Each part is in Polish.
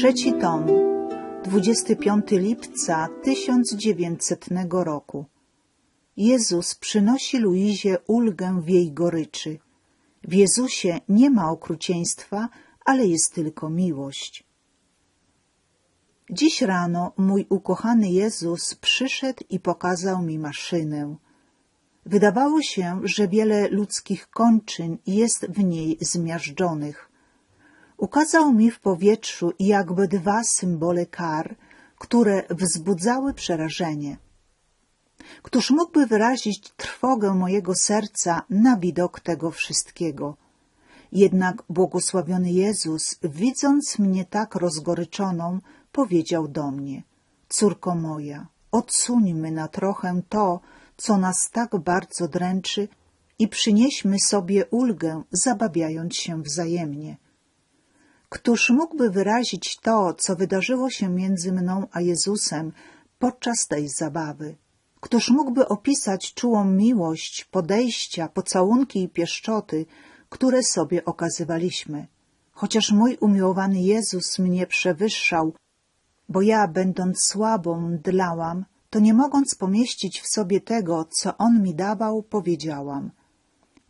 Trzeci tom, 25 lipca 1900 roku. Jezus przynosi Luizie ulgę w jej goryczy. W Jezusie nie ma okrucieństwa, ale jest tylko miłość. Dziś rano mój ukochany Jezus przyszedł i pokazał mi maszynę. Wydawało się, że wiele ludzkich kończyn jest w niej zmiażdżonych. Ukazał mi w powietrzu jakby dwa symbole kar, które wzbudzały przerażenie. Któż mógłby wyrazić trwogę mojego serca na widok tego wszystkiego? Jednak błogosławiony Jezus, widząc mnie tak rozgoryczoną, powiedział do mnie: Córko moja, odsuńmy na trochę to, co nas tak bardzo dręczy, i przynieśmy sobie ulgę, zabawiając się wzajemnie. Któż mógłby wyrazić to, co wydarzyło się między mną a Jezusem podczas tej zabawy? Któż mógłby opisać czułą miłość, podejścia, pocałunki i pieszczoty, które sobie okazywaliśmy? Chociaż mój umiłowany Jezus mnie przewyższał, bo ja, będąc słabą, mdlałam, to nie mogąc pomieścić w sobie tego, co On mi dawał, powiedziałam –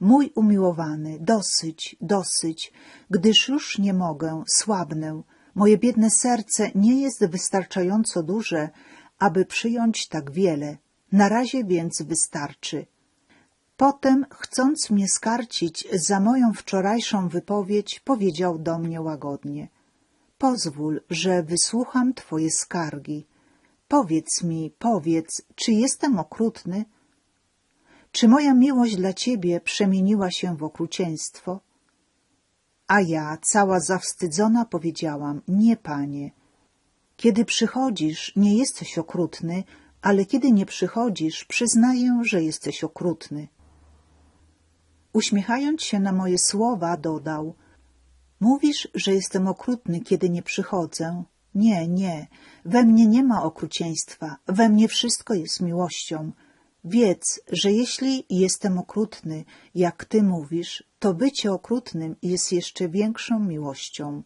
Mój umiłowany, dosyć, dosyć, gdyż już nie mogę, słabnę. Moje biedne serce nie jest wystarczająco duże, aby przyjąć tak wiele. Na razie więc wystarczy. Potem, chcąc mnie skarcić za moją wczorajszą wypowiedź, powiedział do mnie łagodnie. Pozwól, że wysłucham twoje skargi. Powiedz mi, powiedz, czy jestem okrutny? Czy moja miłość dla ciebie przemieniła się w okrucieństwo? A ja, cała zawstydzona, powiedziałam, nie, panie. Kiedy przychodzisz, nie jesteś okrutny, ale kiedy nie przychodzisz, przyznaję, że jesteś okrutny. Uśmiechając się na moje słowa, dodał, mówisz, że jestem okrutny, kiedy nie przychodzę. Nie, nie, we mnie nie ma okrucieństwa, we mnie wszystko jest miłością. Wiedz, że jeśli jestem okrutny, jak ty mówisz, to bycie okrutnym jest jeszcze większą miłością.